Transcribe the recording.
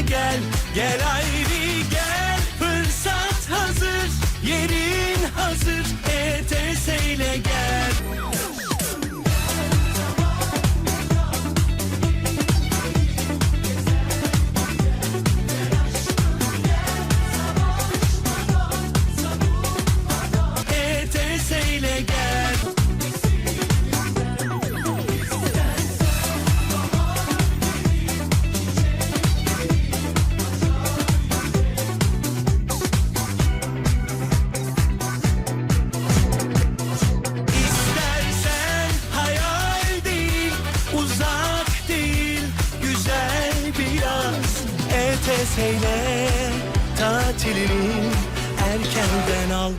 gel, gel ayrı neşeyle tatilini erkenden al.